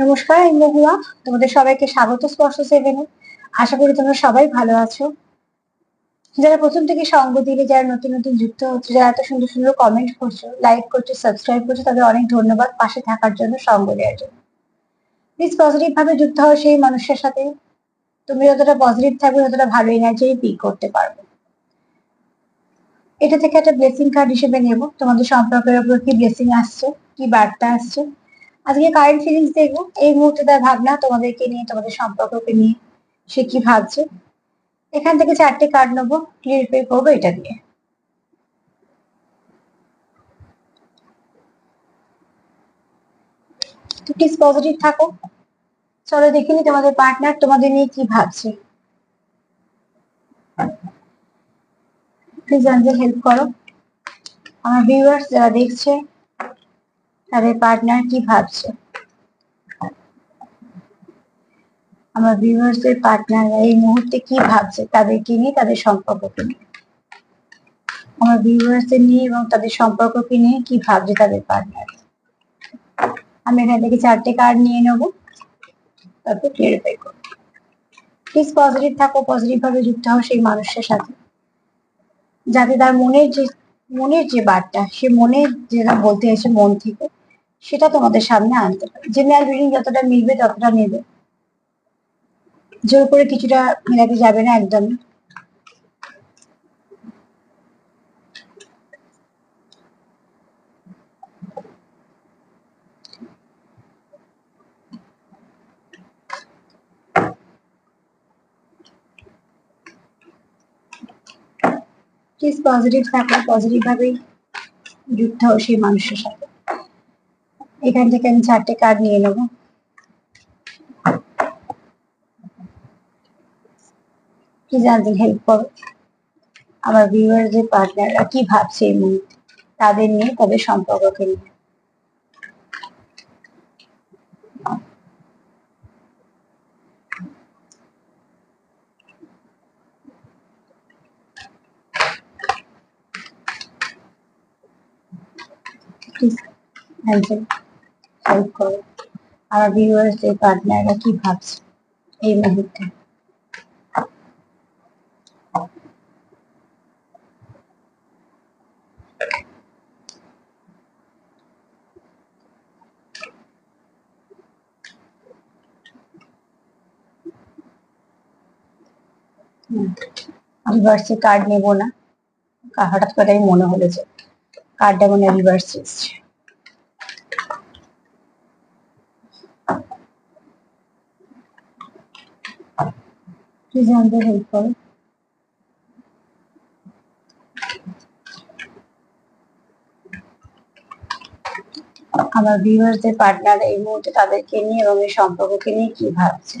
নমস্কার, আমি মহুয়া। তোমাদের সবাইকে স্বাগত স্পর্শ সেভেনে আশা করি তোমরা সবাই ভালো আছো। যারা প্রথম থেকে সঙ্গ দিলে, যারা নতুন নতুন যুক্ত হচ্ছে, যারা এত সুন্দর সুন্দর কমেন্ট করছ লাইক করছ সাবস্ক্রাইব করছ, তাদের অনেক ধন্যবাদ পাশে থাকার জন্য, সঙ্গ দেওয়ার জন্য। প্লিজ পজিটিভ ভাবে যুক্ত হও সেই মানুষের সাথে। তুমি যতটা পজিটিভ থাকবে, ততটা ভালো এনার্জি পিক করতে পারবে। এটা থেকে একটা ব্লেসিং কার্ড হিসেবে নেব। তোমাদের সম্পর্কের উপর কি ব্লেসিং আসছে, কি বার্তা আসছে আজকে কারেন্ট ফিলিংস দেখব। এই মুহূর্তে তার ভাবনা তোমাদেরকে নিয়ে, তোমাদের সম্পর্ককে নিয়ে, সে কি ভাবছে? এখান থেকে চারটে কার্ড নেব ক্লিয়ারিফাই করব এটা দিয়ে। প্লিজ পজিটিভ থাকো। চলো দেখিনি তোমাদের পার্টনার তোমাদের নিয়ে কি ভাবছে। প্লিজ আনজে হেল্প করো। আমার ভিউয়ার্স যারা দেখছে তাদের পার্টনার কি ভাবছে? আমার ভিউয়ার্সদের পার্টনাররা এই মুহূর্তে কি ভাবছে? তাদেরকে নিয়ে তাদের সম্পর্ককে নিয়ে? আমার ভিউয়ার্সদের নিয়ে এবং তাদের সম্পর্ককে নিয়ে কি ভাবছে তাদের পার্টনার আমি এখান থেকে চারটে কার্ড নিয়ে নেব। তারপর ক্লিয়ারিফাই করব প্লিজ পজিটিভ থাকো পজিটিভ ভাবে যুক্ত হও সেই মানুষের সাথে। যাতে তার মনের যে মনের যে বার্তা, সে মনে যেটা বলতে এসে মন থেকে সেটা তোমাদের সামনে আনতে পারে জেনারেল রিডিং যতটা মিলবে ততটা নেবে। জোর করে কিছুটা মেলাতে যাবে না একদম প্লিজ পজিটিভ থাকো পজিটিভ ভাবেই যুক্ত সেই মানুষের সাথে। এখান থেকে আমি চারটে কার্ড নিয়ে নেব। প্লিজ আনতে হেল্প করো। আমার ভিউয়ার যে পার্টনাররা কি ভাবছে এই মুহূর্তে? তাদের নিয়ে, তাদের সম্পর্ককে নিয়ে। প্লিজ হ্যান্ডেল হেল্প করো আমার ভিউয়ার্স যে পার্টনাররা কি ভাবছে এই মুহূর্তে রিভার্সে কার্ড নেব না কা- হঠাৎ করে মনে হলো যে কার্ডটা মনে রিভার্স এসছে প্লিজ আমাদের হেল্প করো। আমার ভিউয়ার্সদের পার্টনার এই মুহূর্তে তাদেরকে নিয়ে এবং এই সম্পর্ককে নিয়ে কি ভাবছে?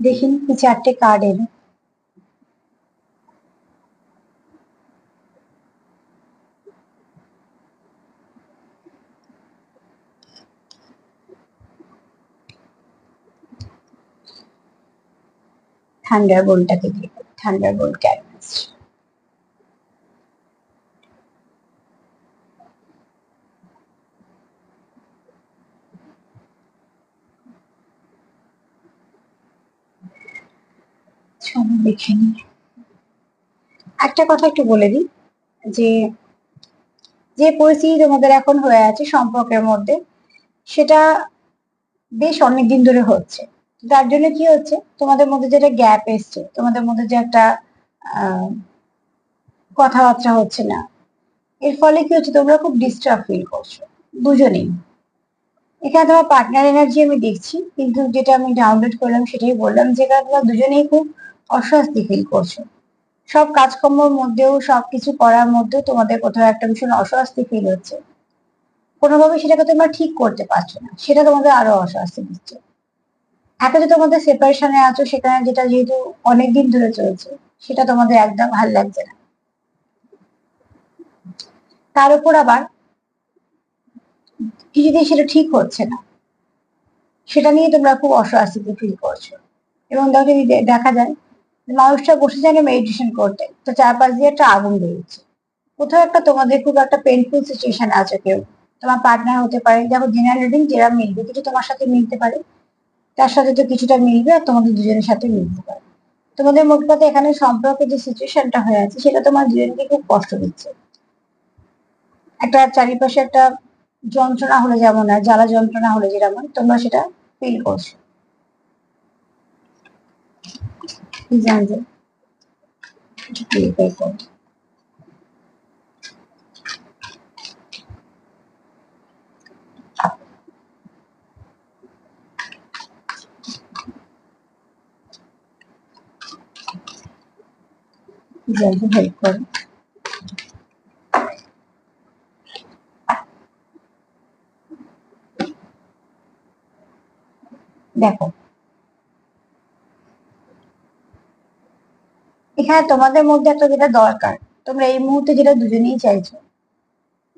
দেখিন চারটে কার্ড এলো থান্ডার বোল্টটাকে দিয়ে থান্ডার বোল্ট ক্যানভাস দেখে একটা কথা একটু বলে দিই, যে যে পরিস্থিতি তোমাদের এখন হয়ে আছে সম্পর্কের মধ্যে, সেটা বেশ অনেক দিন ধরে হচ্ছে। যার জন্য কি হচ্ছে? তোমাদের মধ্যে যেটা গ্যাপ এসছে, তোমাদের মধ্যে যে একটা কথাবার্তা হচ্ছে না। এর ফলে কি হচ্ছে? তোমরা খুব ডিস্টার্ব ফিল করছ। দুজনেই। এখানে তোমার পার্টনার এনার্জি আমি দেখছি, কিন্তু যেটা আমি ডাউনলোড করলাম, সেটাই বললাম যেখানে তোমরা দুজনেই খুব অস্বস্তি ফিল করছ। সব কাজকর্মের মধ্যেও সবকিছু করার মধ্যেও তোমাদের কোথাও একটা ভীষণ অস্বস্তি ফিল হচ্ছে। কোনোভাবে সেটাকে তোমরা ঠিক করতে পারছ না। সেটা তোমাদের আরও অস্বস্তি দিচ্ছে। একে যে তোমাদের সেপারেশনে আছো সেখানে যেটা যেহেতু অনেকদিন ধরে চলছে, সেটা তোমাদের একদম ভালো লাগছে না। তার উপর আবার কিছুতেই সেটা ঠিক হচ্ছে না। সেটা নিয়ে তোমরা খুব অস্বস্তিতে ফিল করছ। এবং দেখো যদি দেখা যায় মানুষটা বসে যায় মেডিটেশন করতে, তো চারপাশ দিয়ে একটা আগুন বেরোচ্ছে। কোথাও একটা তোমাদের খুব একটা পেনফুল সিচুয়েশন আছে কেউ। তোমার পার্টনার হতে পারে, দেখো জেনারেল রিডিং যেটা মিলবে কিছু তোমার সাথে মিলতে পারে তার সাথে তো কিছুটা মিলবে আর তোমাদের দুজনের সাথে মিলতে পারে তোমাদের মোট কথা এখানে সম্পর্কে যে সিচুয়েশনটা হয়ে আছে, সেটা তোমার দুজনকে খুব কষ্ট দিচ্ছে। একটা চারিপাশে একটা যন্ত্রণা হলে যেমন হয় জ্বালা যন্ত্রণা হলে যেমন, তোমরা সেটা ফিল করছ। কি জানতে হেল্প দেখো, এখানে তোমাদের মধ্যে একটা যেটা দরকার, তোমরা এই মুহূর্তে যেটা দুজনেই চাইছো,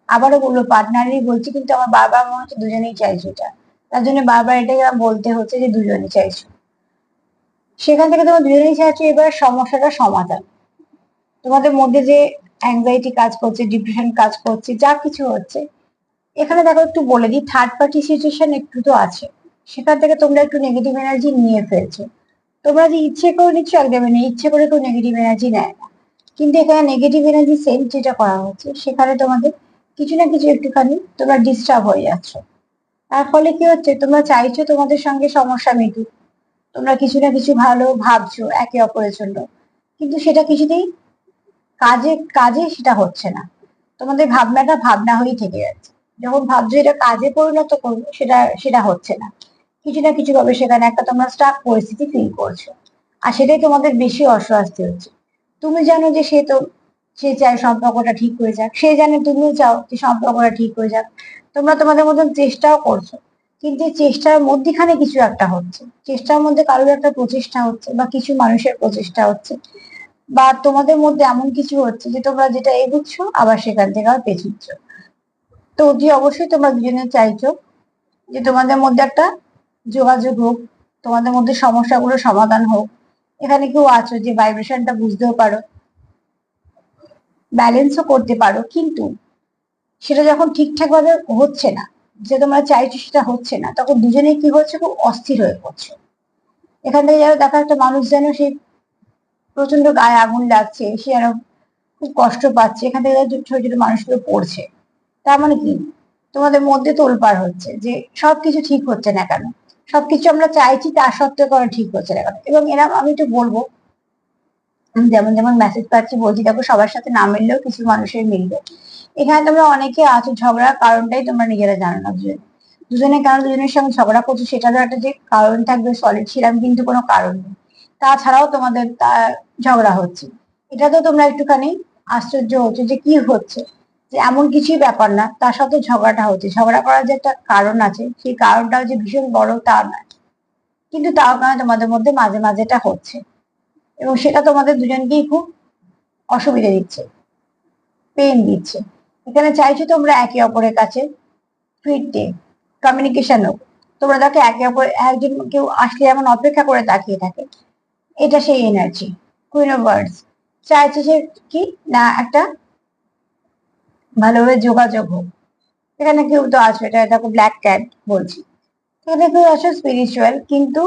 আবারও বলল পার্টনারই বলছি, কিন্তু আমার বারবার মনে হচ্ছে দুজনেই চাইছো এটা। তার জন্য বারবার এটাকে বলতে হচ্ছে যে দুজনেই চাইছো। সেখান থেকে তোমরা দুজনেই চাইছো, এবার সমস্যাটা সমাধান। তোমাদের মধ্যে যে অ্যাংজাইটি কাজ করছে ডিপ্রেশন কাজ করছে, যা কিছু হচ্ছে, এখানে দেখো একটু বলে দিই থার্ড পার্টি সিচুয়েশন একটু তো আছে। সেখান থেকে তোমরা একটু নেগেটিভ এনার্জি নিয়ে ফেলছো। তোমরা যে ইচ্ছে করে নিচ্ছ একদমই নেই ইচ্ছে করে কেউ নেগেটিভ এনার্জি নেয় না। কিন্তু এখানে নেগেটিভ এনার্জি সেন্ট যেটা করা হচ্ছে, সেখানে তোমাদের কিছু না কিছু একটুখানি তোমরা ডিস্টার্ব হয়ে যাচ্ছ। তার ফলে কি হচ্ছে, তোমরা চাইছো তোমাদের সঙ্গে সমস্যা মিটুক। তোমরা কিছু না কিছু ভালো ভাবছ একে অপরের জন্য। কিন্তু সেটা কিছুতেই কাজে কাজে সেটা হচ্ছে না। তোমাদের ভাবনাটা ভাবনা হয়েই থেকে যাচ্ছে। যখন ভাবছ এটা কাজে পরিণত করব, সেটা সেটা হচ্ছে না। কিছু না কিছু ভাবে সেখানে একটা তোমরা স্টাক পরিস্থিতি ফিল করছ। আর সেটাই তোমাদের বেশি অস্বস্তি হচ্ছে। তুমি জানো যে সে তো, সে চায় সম্পর্কটা ঠিক হয়ে যাক। সে জানে তুমিও চাও যে সম্পর্কটা ঠিক হয়ে যাক। তোমরা তোমাদের মতন চেষ্টাও করছ। কিন্তু চেষ্টার মধ্যিখানে কিছু একটা হচ্ছে। চেষ্টার মধ্যে কারোর একটা প্রচেষ্টা হচ্ছে বা কিছু মানুষের প্রচেষ্টা হচ্ছে। বা তোমাদের মধ্যে এমন কিছু হচ্ছে যে তোমরা যেটা এগুচ্ছ, আবার সেখান থেকে আবার পেছুচ্ছ। তো অতি অবশ্যই তোমরা দুজনে চাইছো যে তোমাদের মধ্যে একটা যোগাযোগ হোক, তোমাদের মধ্যে সমস্যাগুলো সমাধান হোক। এখানে কেউ আছো যে ভাইব্রেশনটা বুঝতেও পারো, ব্যালেন্সও করতে পারো, কিন্তু সেটা যখন ঠিকঠাক ভাবে হচ্ছে না, যে তোমরা চাইছো সেটা হচ্ছে না, তখন দুজনেই কি হচ্ছে খুব অস্থির হয়ে পড়ছে। এখান থেকে যেন দেখা একটা মানুষ যেন সেই প্রচণ্ড গায়ে আগুন লাগছে, সে যেন খুব কষ্ট পাচ্ছে। এখান থেকে ছোট ছোট মানুষগুলো পড়ছে, তার মানে কি? তোমাদের মধ্যে তোলপাড় হচ্ছে যে সবকিছু ঠিক হচ্ছে না কেন? সবকিছু আমরা চাইছি তার সত্ত্বেও কোনো ঠিক হচ্ছে না কেন? এবং এরকম আমি একটু বলব যেমন যেমন মেসেজ পাচ্ছি, বলছি, দেখো, সবার সাথে না মিললেও কিছু মানুষের মিলবে। এখানে তোমরা অনেকে আছো, ঝগড়ার কারণটাই তোমরা নিজেরা জানো না, দুজনে। দুজনে কেন দুজনের সঙ্গে ঝগড়া করছ সেটারও একটা যে কারণ থাকবে সলিড ছিলাম, কিন্তু কোনো কারণ নেই। তাছাড়াও তোমাদের ঝগড়া হচ্ছে। এটা তো তোমরা একটুখানি আশ্চর্য হচ্ছে যে কি হচ্ছে? যে এমন কিছুই ব্যাপার না, তার সাথে ঝগড়াটা হচ্ছে। ঝগড়া করার যে একটা কারণ আছে, সেই কারণটাও যে ভীষণ বড় তা নয়। কিন্তু তাও কারণে তোমাদের মধ্যে মাঝে মাঝে এটা হচ্ছে। এবং সেটা তোমাদের দুজনকেই খুব অসুবিধা দিচ্ছে। পেন দিচ্ছে। এখানে চাইছো তোমরা একে অপরের কাছে ফিরতে কমিউনিকেশন হোক। তোমরা দেখো একে অপর, একজন কেউ আসলে এমন অপেক্ষা করে তাকিয়ে থাকে। এটা সেই এনার্জি কুইন অফ ওয়ার্ডস চাইছে সে কি? না, একটা ভালোভাবে যোগাযোগ হোক। এখানে কেউ তো আছো এটা দেখো ব্ল্যাক ক্যাট বলছি। এখানে কেউ আছো স্পিরিচুয়াল কিন্তু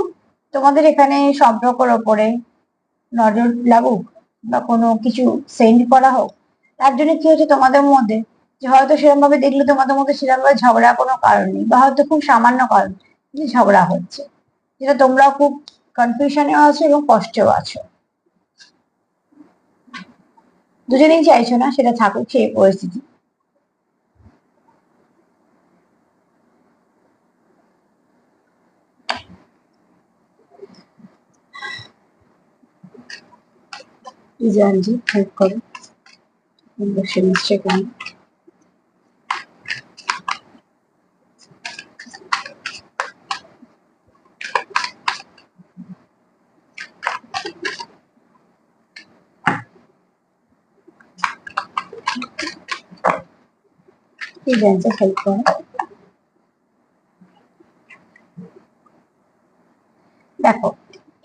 তোমাদের এখানে সম্পর্কের ওপরে নজর লাগুক বা কোনো কিছু সেন্ড করা হোক, তার জন্য কি হচ্ছে তোমাদের মধ্যে? যে হয়তো সেরকম ভাবে দেখলে তোমাদের মধ্যে সেরকম ভাবে ঝগড়া কোনো কারণ নেই, বা হয়তো খুব সামান্য কারণ কিন্তু ঝগড়া হচ্ছে। যেটা তোমরাও খুব কনফিউশনেও আছো এবং কষ্টেও আছো। দুজনেই চাইছো না, সেটা থাকুক সেই পরিস্থিতি। জানজি হেল্প করো। নিচ্ছে কেন?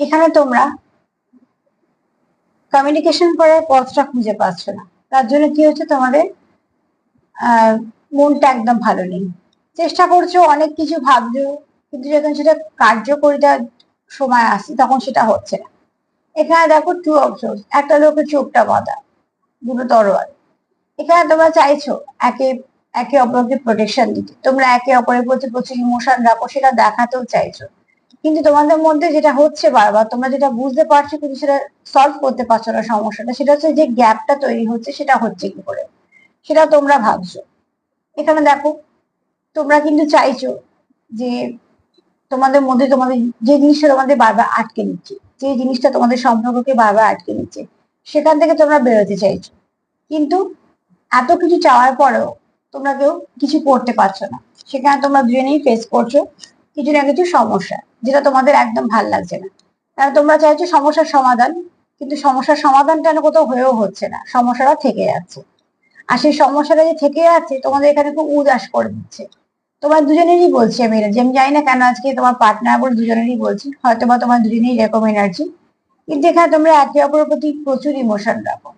এখানে তোমরা কমিউনিকেশন করার পথটা খুঁজে পাচ্ছ না। তার জন্য কি হচ্ছে তোমাদের মনটা একদম ভালো নেই। চেষ্টা করছ, অনেক কিছু ভাবছ, কিন্তু যখন সেটা কার্যকরিতার সময় আসছে তখন সেটা হচ্ছে না। এখানে দেখো টু অপশন একটা লোকের চোখটা বাঁধা, দুটো তরোয়াল। এখানে তোমরা চাইছো, একে একে অপরকে প্রোটেকশন দিতে। তোমরা একে অপরের প্রতি প্রচুর ইমোশন রাখো, সেটা দেখাতেও চাইছো। কিন্তু তোমাদের মধ্যে যেটা হচ্ছে বারবার, তোমরা যেটা বুঝতে পারছ কিন্তু সেটা সলভ করতে পারছ না সমস্যাটা, সেটা হচ্ছে যে গ্যাপটা তৈরি হচ্ছে, সেটা হচ্ছে কি করে? সেটা তোমরা ভাবছ। এখানে দেখো, তোমরা কিন্তু চাইছো যে তোমাদের মধ্যে তোমাদের যে জিনিসটা তোমাদের বারবার আটকে নিচ্ছে, যে জিনিসটা তোমাদের সম্পর্ককে বারবার আটকে নিচ্ছে, সেখান থেকে তোমরা বেরোতে চাইছো। কিন্তু এত কিছু চাওয়ার পরেও তোমরা কেউ কিছু করতে পারছ না। সেখানে তোমরা দুজনেই ফেস করছ কিছু না কিছু সমস্যা, যেটা তোমাদের একদম ভালো লাগছে না। কারণ তোমরা চাইছো সমস্যার সমাধান, কিন্তু সমস্যার সমাধানটা কোথাও হয়েও হচ্ছে না, সমস্যাটা থেকে যাচ্ছে। আর সেই সমস্যাটা যে থেকে যাচ্ছে, তোমাদের এখানে খুব উদাস করে দিচ্ছে। তোমার দুজনেরই বলছি আমি যে আমি জানি না কেন আজকে তোমার পার্টনার বলে দুজনেরই বলছি হয়তো বা তোমার দুজনেই এরকম এনার্জি কিন্তু এখানে তোমরা একে অপরের প্রতি প্রচুর ইমোশন রাখো।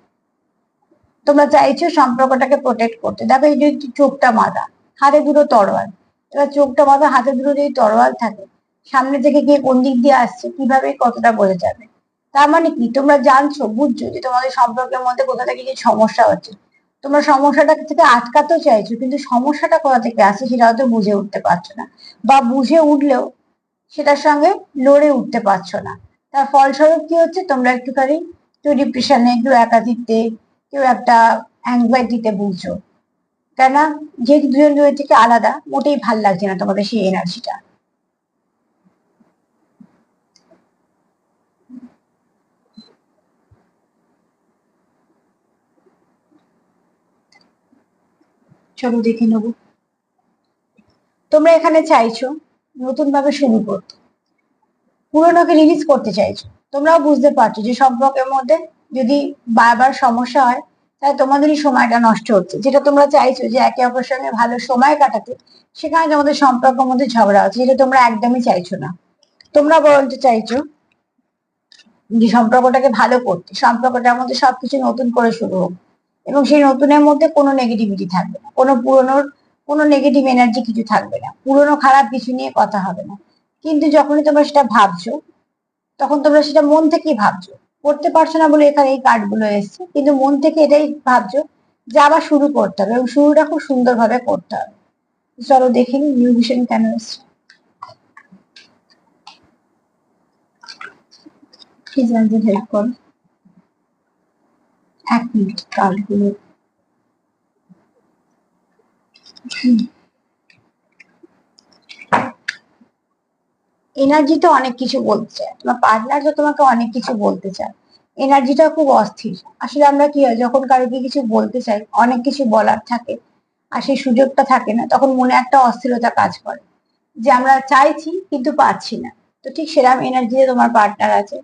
তোমরা চাইছো সম্পর্কটাকে প্রোটেক্ট করতে। দেখো এই যে চোখটা মাথা হাতে দুটো তরোয়াল। এবার চোখটা মাথা হাতে দুটো যদি তরোয়াল থাকে, সামনে থেকে গিয়ে কোন দিক দিয়ে আসছে, কীভাবে কতটা বোঝা যাবে? তার মানে কি? তোমরা জানছো, বুঝছ যে তোমাদের সম্পর্কের মধ্যে কোথা থেকে কি সমস্যা হচ্ছে। তোমরা সমস্যাটা থেকে আটকাতেও চাইছো, কিন্তু সমস্যাটা কোথা থেকে আসছে সেটা হয়তো বুঝে উঠতে পারছ না। বা বুঝে উঠলেও সেটার সঙ্গে লড়ে উঠতে পারছ না। তার ফলস্বরূপ কি হচ্ছে? তোমরা একটুখানি কেউ ডিপ্রেশনে কেউ একাকিত্বে কেউ একটা অ্যাংজাইটিতে ভুগছো। কেননা যেহেতু দুজন দুজন থেকে আলাদা, মোটেই ভালো লাগছে না তোমাদের সেই এনার্জিটা চলো দেখে নেব। তোমরা এখানে চাইছো নতুন ভাবে শুরু করতে। পুরোনোকে রিলিজ করতে চাইছো। তোমরাও বুঝতে পারছ যে সম্পর্কের মধ্যে যদি বারবার সমস্যা হয়, তাহলে তোমাদেরই সময়টা নষ্ট হচ্ছে। যেটা তোমরা চাইছো যে একে অপরের সঙ্গে ভালো সময় কাটাতে, সেখানে তোমাদের সম্পর্কের মধ্যে ঝগড়া হচ্ছে যেটা তোমরা একদমই চাইছো না। তোমরা বরঞ্চ চাইছো যে সম্পর্কটাকে ভালো করতে, সম্পর্কটার মধ্যে সবকিছু নতুন করে শুরু হোক। এবং সেই নতুনের মধ্যে কোনো নেগেটিভিটি থাকবে না। কোনো পুরনোর, কোনো নেগেটিভ এনার্জি কিছু থাকবে না। পুরনো খারাপ কিছু নিয়ে কথা হবে না। কিন্তু যখনই তোমরা সেটা ভাবছ, তখন তোমরা সেটা মন থেকেই ভাবছ। করতে পারছ না বলে এখানে এই কার্ডগুলো এসছে। কিন্তু মন থেকে এটাই ভাবছ যে আবার শুরু করতে হবে এবং শুরুটা খুব সুন্দরভাবে করতে হবে। চলো দেখে নি নিউ ভিশন কেন এসছে। হেল্প এক মিনিট কার্ডগুলো এনার্জি তো অনেক কিছু বলতে চায় তোমার পার্টনার তো তোমাকে অনেক কিছু বলতে চায়। এনার্জিটা খুব অস্থির। আসলে আমরা কি হয়, যখন কারোকে কিছু বলতে চাই, অনেক কিছু বলার থাকে, আর সেই সুযোগটা থাকে না, তখন মনে একটা অস্থিরতা কাজ করে। যে আমরা চাইছি, কিন্তু পাচ্ছি না। তো ঠিক সেরকম এনার্জিতে তোমার পার্টনার আছে।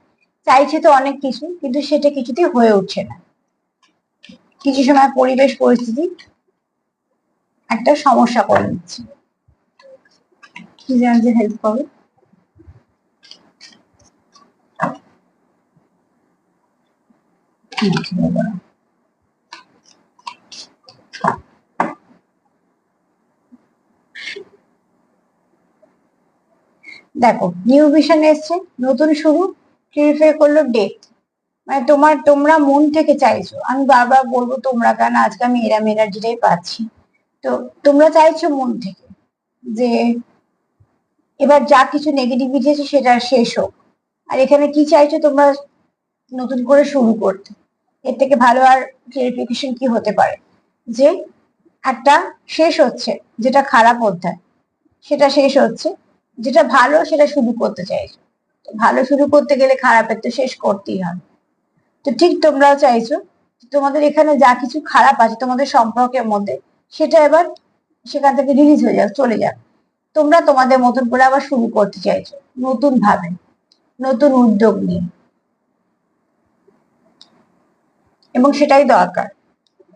চাইছে তো অনেক কিছু, কিন্তু সেটা কিছুতেই হয়ে উঠছে না। কিছু সময় পরিবেশ পরিস্থিতি একটা সমস্যা করে দিচ্ছে। হেল্প করবে দেখো নিউ ভিশন এসছে, নতুন শুরু করল ডেট মানে তোমার, তোমরা মন থেকে চাইছো। আমি বারবার বলব তোমরা কেন আজকে আমি এরম এনার্জিটাই পাচ্ছি। তো তোমরা চাইছো মন থেকে যে এবার যা কিছু নেগেটিভিটি আছে সেটা শেষ হোক। আর এখানে কি চাইছো তোমরা নতুন করে শুরু করতে। এর থেকে ভালো আর ক্লিয়ারিফিকেশন কি হতে পারে? যে একটা শেষ হচ্ছে, যেটা খারাপ অধ্যায়, সেটা শেষ হচ্ছে, যেটা ভালো সেটা শুরু করতে চাইছো। ভালো শুরু করতে গেলে খারাপের তো শেষ করতেই হবে। তো ঠিক তোমরাও চাইছো তোমাদের এখানে যা কিছু খারাপ আছে তোমাদের সম্পর্কের মধ্যে, সেটা এবার সেখান থেকে রিলিজ হয়ে যাক চলে যাক তোমরা তোমাদের মতন করে আবার শুরু করতে চাইছো নতুন ভাবে নতুন উদ্যোগ নিয়ে। এবং সেটাই দরকার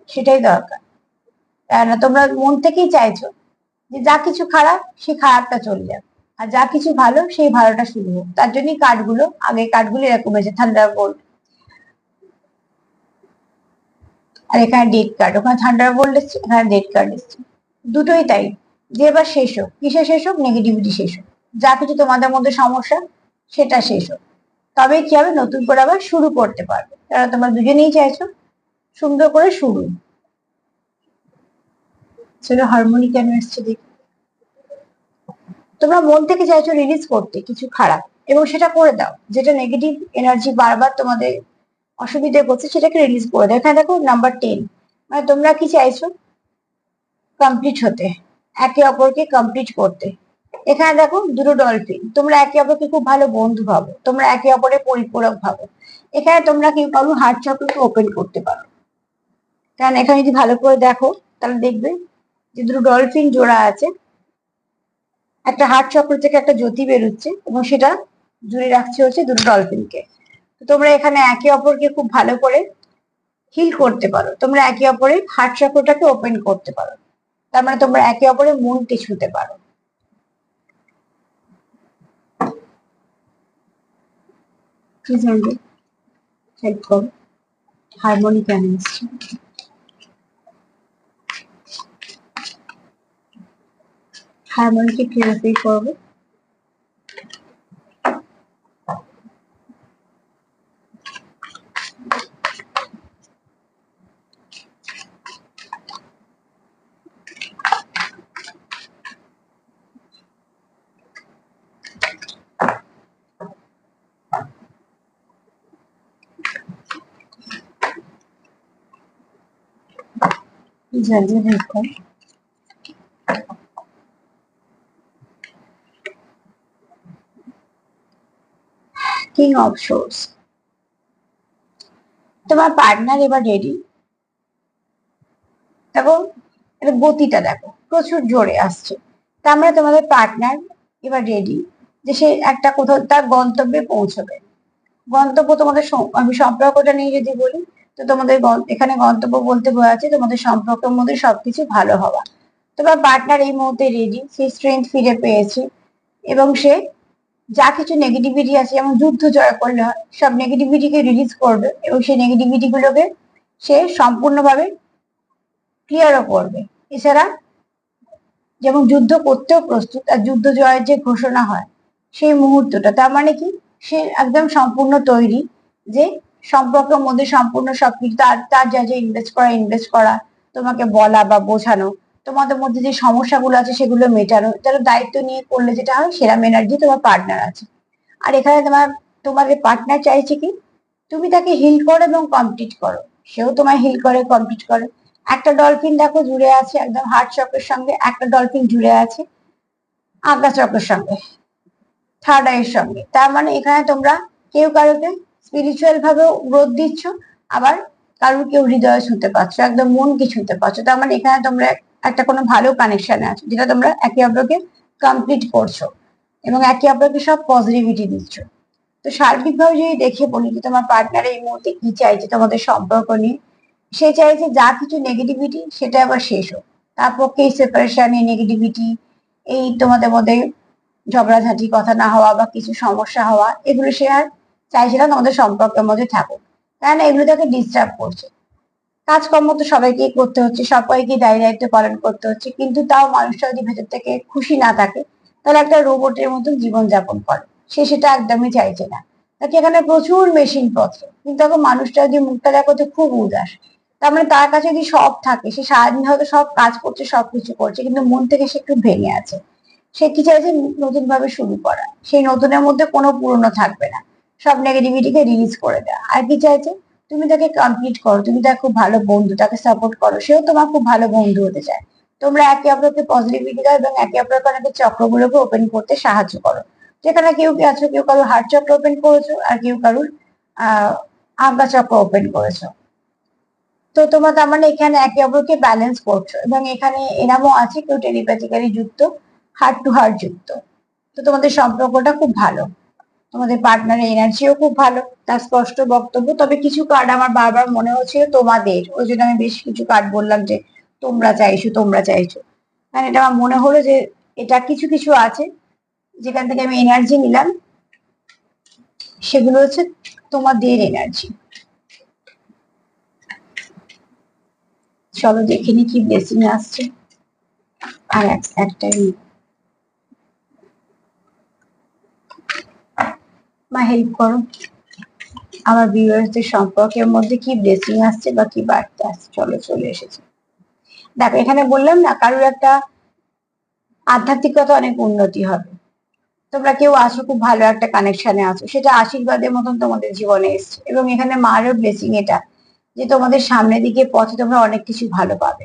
সেটাই দরকার। কেননা তোমরা মন থেকেই চাইছো যে যা কিছু খারাপ, সে খারাপটা চলে যাক। আর যা কিছু ভালো, সেই ভালোটা শুরু হোক। তার জন্যই কার্ডগুলো আগে কার্ডগুলো এরকম হয়েছে থান্ডার বোল্ট আর এখানে ডেট কার্ড ওখানে থান্ডার বোল্ট এসছে, এখানে ডেট কার্ড এসছে। দুটোই তাই। যে এবার শেষ হোক, কিসে শেষ হোক নেগেটিভিটি শেষ হোক। যা কিছু তোমাদের মধ্যে সমস্যা, সেটা শেষ হোক। তবে কি হবে? নতুন করে আবার শুরু করতে পারবে। কারণ তোমরা দুজনেই চাইছো? সুন্দর করে শুরু। সেটা হারমোনি কেন এসছে দেখি। তোমরা মন থেকে চাইছো রিলিজ করতে, কিছু খারাপ। এবং সেটা করে দাও। যেটা নেগেটিভ এনার্জি বারবার তোমাদের অসুবিধে করছে, সেটাকে রিলিজ করে দাও। এখানে দেখো নাম্বার টেন মানে তোমরা কি চাইছো? কমপ্লিট হতে। একে অপরকে কমপ্লিট করতে। এখানে দেখো দুটো ডলফিন তোমরা একে অপরকে খুব ভালো বন্ধু ভাবো, তোমরা একে অপরের পরিপূরক ভাবো। এখানে তোমরা কেউ কারও হার্ট চক্রকে ওপেন করতে পারো। কারণ এখানে যদি ভালো করে দেখো, তাহলে দেখবে যে দুটো ডলফিন জোড়া আছে। একটা হার্ট চক্র থেকে একটা জ্যোতি বেরোচ্ছে এবং সেটা জুড়ে রাখছে হচ্ছে দুটো ডলফিনকে তোমরা এখানে একে অপরকে খুব ভালো করে হিল করতে পারো। তোমরা একে অপরের হার্ট চক্রটাকে ওপেন করতে পারো। তার মানে তোমরা একে অপরের মনকে ছুতে পারো। প্লিজ হেল্প করো হারমোনি কেন এসছে হারমোনিকে কর কিং অফ তোমার পার্টনার এবার রেডি দেখো, এটা গতিটা দেখো, প্রচুর জোরে আসছে। তার মানে তোমাদের পার্টনার এবার রেডি যে সে একটা কোথাও, তার গন্তব্যে পৌঁছবে। গন্তব্য তোমাদের আমি সম্পর্কটা নিয়ে যদি বলি তো তোমাদের এখানে গন্তব্য বলতে বোঝাচ্ছে তোমাদের সম্পর্কের মধ্যে সবকিছু ভালো হওয়া। তোমার পার্টনার এই মুহূর্তে রেডি সে স্ট্রেংথ ফিরে পেয়েছে এবং সে যা কিছু নেগেটিভিটি আছে, যেমন যুদ্ধ জয় করলে হয়, সব নেগেটিভিটিকে রিলিজ করবে এবং সেই নেগেটিভিটি গুলোকে সে সম্পূর্ণভাবে ক্লিয়ারও করবে। এছাড়া যেমন যুদ্ধ করতেও প্রস্তুত, আর যুদ্ধ জয়ের যে ঘোষণা হয়, সেই মুহূর্তটা, তার মানে কি? সে একদম সম্পূর্ণ তৈরি যে সম্পর্কের মধ্যে সম্পূর্ণ সবকিছু তার তার যা যা ইনভেস্ট করা ইনভেস্ট করা, তোমাকে বলা বা বোঝানো, তোমাদের মধ্যে যে সমস্যাগুলো আছে সেগুলো মেটানো তার দায়িত্ব নিয়ে করলে যেটা হয় সেরাম এনার্জি তোমার পার্টনার আছে। আর এখানে তোমার তোমাদের পার্টনার চাইছে কি? তুমি তাকে হিল করো এবং কমপ্লিট করো। সেও তোমায় হিল করে কমপ্লিট করে। একটা ডলফিন দেখো জুড়ে আছে, একদম হার্ট চক্রের সঙ্গে, একটা ডলফিন জুড়ে আছে আজ্ঞা চক্রের সঙ্গে থার্ড আইয়ের সঙ্গে। তার মানে এখানে তোমরা কেউ কারোকে স্পিরিচুয়াল ভাবেও গ্রোথ দিচ্ছ, আবার কারোর কেউ হৃদয়ে ছুঁতে পারছ একদম মন মনকে ছুঁতে পারছ তার মানে এখানে তোমরা একটা কোনো ভালো কানেকশনে আছো, যেটা তোমরা একে অপরকে কমপ্লিট করছ এবং একে অপরকে সব পজিটিভিটি দিচ্ছ। তো সার্বিকভাবে যদি দেখে বলি যে তোমার পার্টনার এই মুহূর্তে কি চাইছে তোমাদের সম্পর্ক নিয়ে, সে চাইছে যা কিছু নেগেটিভিটি সেটা আবার শেষ হোক। তার পক্ষে এই সেপারেশন নেগেটিভিটি এই তোমাদের মধ্যে ঝগড়াঝাটি, কথা না হওয়া বা কিছু সমস্যা হওয়া, এগুলো সে আর চাইছে না তোমাদের সম্পর্কের মধ্যে থাকুক। কেন এগুলো তাকে ডিস্টার্ব করছে। কাজকর্ম তো সবাইকেই করতে হচ্ছে সবাইকে দায়ী দায়িত্ব পালন করতে হচ্ছে, কিন্তু তাও মানুষটা যদি ভেতর থেকে খুশি না থাকে, তাহলে একটা রোবটের মতো জীবন যাপন করে। সে সেটা একদমই চাইছে না। তাকে এখানে প্রচুর মেশিন পত্র, কিন্তু এখন মানুষটা যদি মুখটা দেখো তো খুব উদাস। তার মানে তার কাছে যদি সব থাকে, সে সারাদিন হয়তো সব কাজ করছে সব কিছু করছে, কিন্তু মন থেকে সে একটু ভেঙে আছে। সে কি চাইছে? নতুন ভাবে শুরু করা। সেই নতুনের মধ্যে কোনো পুরনো থাকবে না। সব নেগেটিভিটিকে রিলিজ করে দেয়। আর কি চাইছে তুমি তাকে কমপ্লিট করো, তুমি তার খুব ভালো বন্ধু, তাকে সাপোর্ট করো, সেও তোমার খুব ভালো বন্ধু হতে চায়। তোমরা একে অপরকে পজিটিভিটি দাও এবং একে অপরকে চক্রগুলোকে ওপেন করতে সাহায্য করো। যেখানে কেউ কি আছো, কেউ কারোর হার্ট চক্র ওপেন করেছ, আর কেউ কারোর, আহ আজ্ঞা চক্র ওপেন করেছ। তো তোমার তার মানে এখানে একে অপরকে ব্যালেন্স করছ এবং এখানে এনামও আছে কেউ টেলিপ্যাথিক্যালি যুক্ত হার্ট টু হার্ট যুক্ত। তো তোমাদের সম্পর্কটা খুব ভালো। তোমাদের পার্টনারের এনার্জিও খুব ভালো, তার স্পষ্ট বক্তব্য। তবে কিছু কার্ড আমার বারবার মনে হচ্ছিল তোমাদের, ওই জন্য আমি বেশ কিছু কার্ড বললাম যে তোমরা চাইছো তোমরা চাইছো। কারণ এটা আমার মনে হলো যে এটা কিছু কিছু আছে, যেখান থেকে আমি এনার্জি নিলাম। সেগুলো হচ্ছে তোমাদের এনার্জি চলো দেখে নি কি ব্লেসিং আসছে। আর এক- একটাই মা হেল্প করো। আমার ভিউয়ার্সদের সম্পর্কের মধ্যে কি ব্লেসিং আসছে বা কি বার্তা আসছে? চলো চলে এসেছে। দেখো, এখানে বললাম না, কারোর একটা আধ্যাত্মিকতা অনেক উন্নতি হবে। তোমরা কেউ আসো খুব ভালো একটা কানেকশনে আছো। সেটা আশীর্বাদের মতন তোমাদের জীবনে এসছে। এবং এখানে মারও ব্লেসিং এটা, যে তোমাদের সামনের দিকে পথে তোমরা অনেক কিছু ভালো পাবে।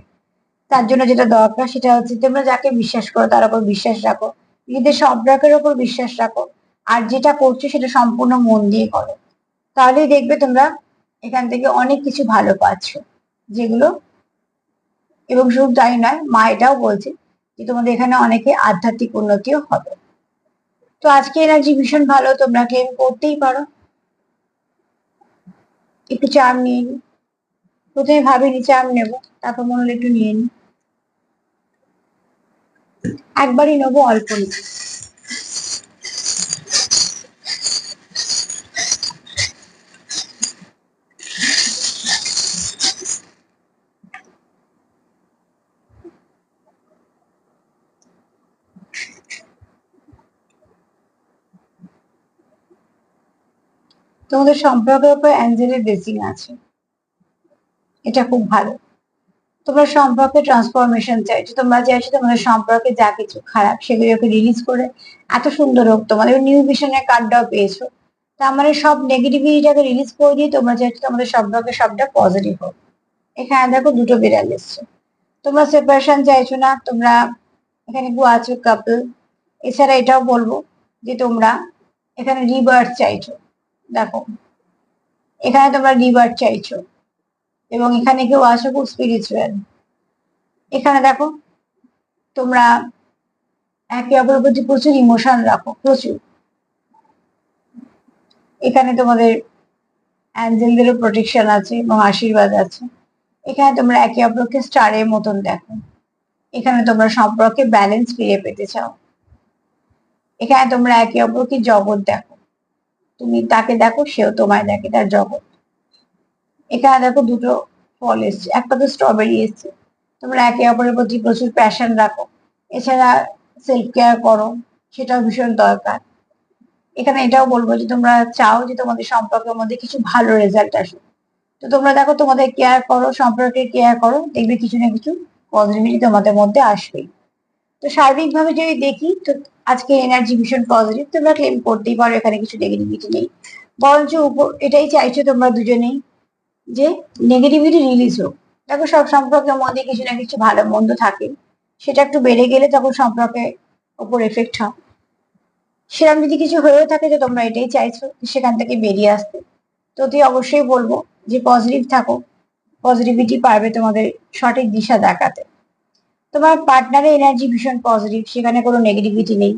তার জন্য যেটা দরকার সেটা হচ্ছে তোমরা যাকে বিশ্বাস করো, তার উপর বিশ্বাস রাখো। নিজেদের সম্পর্কের উপর বিশ্বাস রাখো। আর যেটা করছ সেটা সম্পূর্ণ মন দিয়ে করো। তাহলেই দেখবে তোমরা এখান থেকে অনেক কিছু ভালো পাচ্ছ, যেগুলো এবং শুধু তাই নয়, মা এটাও বলছে যে তোমাদের এখানে অনেকে আধ্যাত্মিক উন্নতিও হবে। তো আজকে এনার্জি ভীষণ ভালো, তোমরা ক্লেম করতেই পারো। একটু চাম নিয়ে নি। প্রথমে ভাবিনি চাম নেব, তারপর মনে হলো একটু নিয়ে নি। একবারই নেব, অল্প নিয়ে তোমাদের সম্পর্কের উপর অ্যাঞ্জেলের ব্লেসিং আছে। এটা খুব ভালো। তোমরা সম্পর্কে ট্রান্সফরমেশন চাইছো তোমরা চাইছো তোমাদের সম্পর্কে যা কিছু খারাপ সেগুলোকে রিলিজ করে, এত সুন্দর হোক তোমাদের নিউ ভিশনের কার্ডটাও পেয়েছ। তার মানে সব নেগেটিভিটিটাকে রিলিজ করে দিয়ে তোমরা চাইছো তোমাদের সম্পর্কে সবটা পজিটিভ হোক। এখানে দেখো দুটো বিড়াল এসছে। তোমরা সেপারেশন চাইছো না, তোমরা এখানে কেউ আছো কাপল এছাড়া এটাও বলব যে তোমরা এখানে রিবার্থ চাইছো। দেখো, এখানে তোমরা রিবার্থ চাইছো এবং এখানে কেউ আসো খুব স্পিরিচুয়াল এখানে দেখো, তোমরা একে অপরের প্রতি প্রচুর ইমোশন রাখো, প্রচুর। এখানে তোমাদের অ্যাঞ্জেলদেরও প্রোটেকশন আছে এবং আশীর্বাদ আছে। এখানে তোমরা একে অপরকে স্টারের মতন দেখো। এখানে তোমরা সম্পর্কে ব্যালেন্স ফিরে পেতে চাও। এখানে তোমরা একে অপরকে জগৎ দেখো। তুমি তাকে দেখো, সেও তোমায় দেখে, তার জগৎ। এখানে দেখো দুটো ফল এসছে। একটা তো স্ট্রবেরি এসছে। তোমরা একে অপরের প্রতি প্রচুর প্যাশন রাখো। এছাড়া সেলফ কেয়ার করো, সেটাও ভীষণ দরকার। এখানে এটাও বলব যে, তোমরা চাও যে তোমাদের সম্পর্কের মধ্যে কিছু ভালো রেজাল্ট আসুক। তো তোমরা দেখো, তোমাদের কেয়ার করো, সম্পর্কে কেয়ার করো, দেখবে কিছু না কিছু পজিটিভিটি তোমাদের মধ্যে আসবেই। তো সার্বিকভাবে যদি দেখি, তো আজকে এনার্জি ভীষণ পজিটিভ তোমরা ক্লেম করতেই পারো, এখানে কিছু নেগেটিভিটি নেই। বরঞ্চ উপর, এটাই চাইছো তোমরা দুজনেই যে নেগেটিভিটি রিলিজ হোক। দেখো, সব সম্পর্কের মধ্যে কিছু না কিছু ভালো মন্দ থাকে। সেটা একটু বেড়ে গেলে তখন সম্পর্কে ওপর এফেক্ট হয়। সেরকম যদি কিছু হয়েও থাকে যে তোমরা এটাই চাইছো সেখান থেকে বেরিয়ে আসতে। তো তুই অবশ্যই বলব যে পজিটিভ থাকো পজিটিভিটি পারবে তোমাদের সঠিক দিশা দেখাতে। তোমার পার্টনারের এনার্জি ভীষণ পজিটিভ সেখানে কোনো নেগেটিভিটি নেই।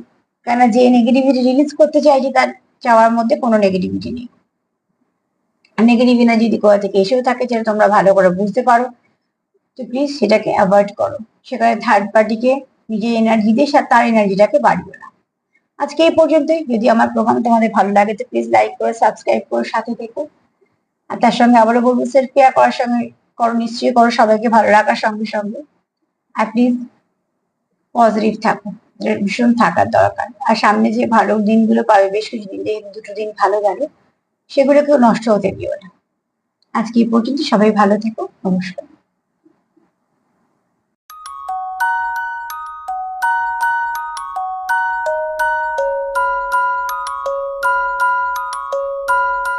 কেন যে নেগেটিভিটি রিলিজ করতে চাইছে, তার চাওয়ার মধ্যে কোনো নেগেটিভিটি নেই। নেগেটিভ এনার্জি যদি কোথা থেকে এসেও থাকে, যেটা তোমরা ভালো করে বুঝতে পারো। তো প্লিজ সেটাকে অ্যাভয়েড করো। সেখানে থার্ড পার্টিকে নিজের এনার্জি দিয়ে তার এনার্জিটাকে বাড়িও না। আজকে এই পর্যন্তই। যদি আমার প্রোগ্রাম তোমাদের ভালো লাগে, তো প্লিজ লাইক করে সাবস্ক্রাইব করে, সাথে থেকো। আর তার সঙ্গে আবারও বলব সেলফ কেয়ার করার সঙ্গে করো, নিশ্চয়ই করো। সবাইকে ভালো রাখার সঙ্গে সঙ্গে। প্লিজ পজিটিভ থাকো। ভীষণ থাকার দরকার। আর সামনে যে ভালো দিনগুলো পাবে, বেশ কিছু দিন যে দুটো দিন ভালো গেল সেগুলো কেউ নষ্ট হতে দিও না। আজকে এই পর্যন্ত সবাই ভালো থেকো, নমস্কার।